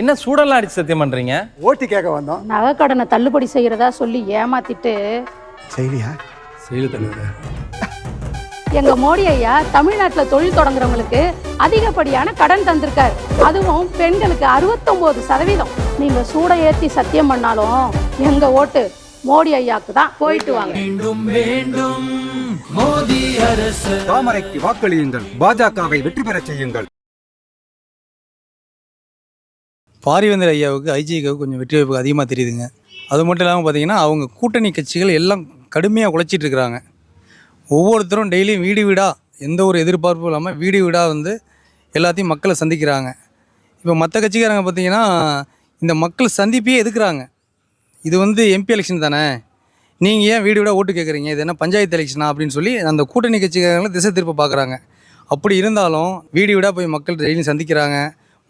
என்ன சூடெல்லாம் அடிச்சு சத்தியம் பண்றீங்க? ஓட்டு கேட்க வந்தோம். நகைக்கடனை தள்ளுபடி செய்யறதா சொல்லி ஏமாத்திட்டு. செய்தியா செயல் தலைவர் எங்க மோடி ஐயா தமிழ்நாட்டுல தொழில் தொடங்குறவங்களுக்கு அதிகப்படியான கடன் தந்திருக்காரு. அதுவும் பெண்களுக்கு 69% சதவீதம். நீங்க சூட ஏத்தி சத்தியம் பண்ணாலும் எங்க ஓட்டு மோடி ஐயாக்கு தான். போயிட்டு வாங்க. தாமரைக்கு வாக்களியுங்கள். பாஜகவை வெற்றி பெறச் செய்யுங்கள். பாரிவேந்தர் ஐயாவுக்கு ஐஜிக்கு கொஞ்சம் வெற்றி வாய்ப்பு அதிகமாக தெரியுதுங்க. அது மட்டும் இல்லாமல் பார்த்தீங்கன்னா அவங்க கூட்டணி கட்சிகள் எல்லாம் கடுமையாக உழைச்சிட்டு இருக்கிறாங்க. ஒவ்வொருத்தரும் டெய்லியும் வீடு வீடாக எந்த ஒரு எதிர்பார்ப்பும் இல்லாமல் வீடு வீடாக வந்து எல்லாத்தையும் மக்களை சந்திக்கிறாங்க. இப்போ மற்ற கட்சிக்காரங்க பார்த்தீங்கன்னா இந்த மக்கள் சந்திப்பையே எதுக்குறாங்க? இது வந்து எம்பி எலெக்ஷன் தானே? நீங்கள் ஏன் வீடு வீடாக ஓட்டு கேட்குறீங்க இது என்ன பஞ்சாயத்து எலெக்ஷனா அப்படின்னு சொல்லி அந்த கூட்டணி கட்சிக்காரங்களும் திசை திருப்ப பார்க்குறாங்க அப்படி இருந்தாலும் வீடு வீடாக போய் மக்கள் டெய்லியும் சந்திக்கிறாங்க.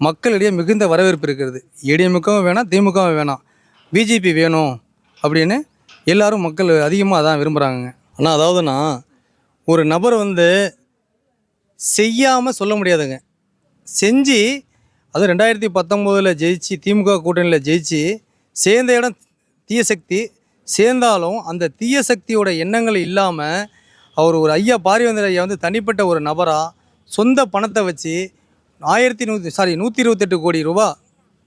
மக்களிடையே மிகுந்த வரவேற்பு இருக்கிறது. ஏடிஎம்முக்கும் வேணாம் திமுகவும் வேணாம். பிஜேபி வேணும் அப்படின்னு எல்லாரும் மக்கள் அதிகமாக அதான் விரும்புகிறாங்க ஆனால் அதாவதுன்னா ஒரு நபர் வந்து செய்யாமல் சொல்ல முடியாதுங்க. செஞ்சு அது ரெண்டாயிரத்தி பத்தொம்போதில் ஜெயிச்சு திமுக கூட்டணியில் ஜெயிச்சு சேர்ந்த இடம் தீய சக்தி சேர்ந்தாலும் அந்த தீய சக்தியோட எண்ணங்கள் இல்லாமல் அவர் ஒரு ஐயா பாரிவேந்தர் ஐயா வந்து தனிப்பட்ட ஒரு நபராக சொந்த பணத்தை வச்சு ஆயிரத்தி நூற்றி சாரி நூற்றி இருபத்தெட்டு கோடி ரூபா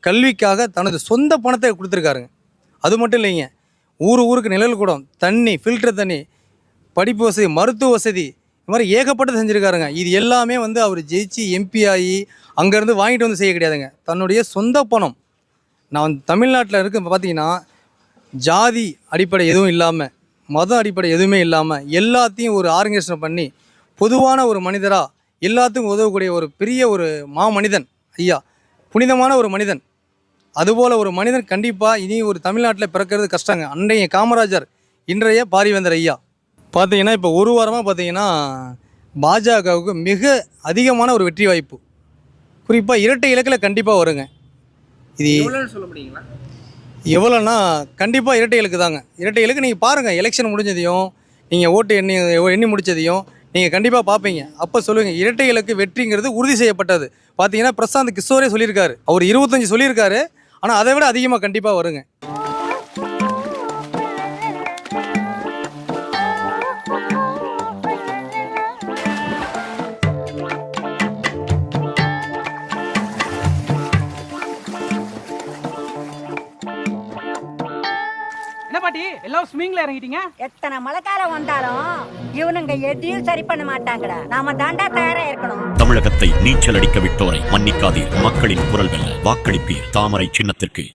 கல்விக்காக தனது சொந்த பணத்தை கொடுத்துருக்காருங்க. அது மட்டும் இல்லைங்க ஊர் ஊருக்கு நிழல் கூடம் தண்ணி ஃபில்டர் தண்ணி படிப்பு வசதி மருத்துவ வசதி இது மாதிரி ஏகப்பட்டது செஞ்சுருக்காருங்க. இது எல்லாமே வந்து அவர் ஜெயிச்சு எம்பி ஆகி அங்கேருந்து வாங்கிட்டு வந்து செய்ய கிடையாதுங்க. தன்னுடைய சொந்த பணம். நான் தமிழ்நாட்டில் இருக்க பார்த்தீங்கன்னா ஜாதி அடிப்படை எதுவும் இல்லாமல் மதம் அடிப்படை எதுவுமே இல்லாமல் எல்லாத்தையும் ஒரு ஆர்கனைசேஷன் பண்ணி பொதுவான ஒரு மனிதராக எல்லாத்துக்கும் உதவக்கூடிய ஒரு பெரிய ஒரு மாமனிதன் ஐயா. புனிதமான ஒரு மனிதன். அதுபோல் ஒரு மனிதன் கண்டிப்பாக இனி ஒரு தமிழ்நாட்டில் பிறக்கிறது கஷ்டங்க. அன்றைய காமராஜர் இன்றைய பாரிவேந்தர் ஐயா. பார்த்தீங்கன்னா இப்போ ஒரு வாரமாக பார்த்தீங்கன்னா பாஜகவுக்கு மிக அதிகமான ஒரு வெற்றி வாய்ப்பு. குறிப்பாக இரட்டை இலக்கில் கண்டிப்பாக வருங்க. இது சொல்ல முடியுங்களா? எவ்வளோன்னா கண்டிப்பாக இரட்டை இலக்கு தாங்க இரட்டை இலக்கு நீங்கள் பாருங்கள் எலெக்ஷன் முடிஞ்சதையும் நீங்கள் ஓட்டு எண்ணி எண்ணி முடிச்சதையும் நீங்கள் கண்டிப்பாக பார்ப்பீங்க அப்போ சொல்லுங்கள் இரட்டை இலக்கு வெற்றிங்கிறது உறுதி செய்யப்பட்டது. பார்த்தீங்கன்னா பிரசாந்த் கிஷோரே சொல்லியிருக்காரு. அவர் இருபத்தஞ்சு சொல்லியிருக்காரு. ஆனால் அதை விட அதிகமாக கண்டிப்பாக வருங்க. பாட்டி எல்லாம் ஸ்விமிங்ல இறங்கிட்டீங்க? எத்தனை மழைக்காலம் வந்தாலும் இவனுங்க எதையும் சரி பண்ண மாட்டாங்கடா. நாம தாண்டா தயாரா இருக்கணும். தமிழகத்தை நீச்சல் அடிக்க விட்டோரை மன்னிக்காதீர். மக்களின் குரல் வெல்ல வாக்களிப்பீர். தாமரை சின்னத்திற்கு.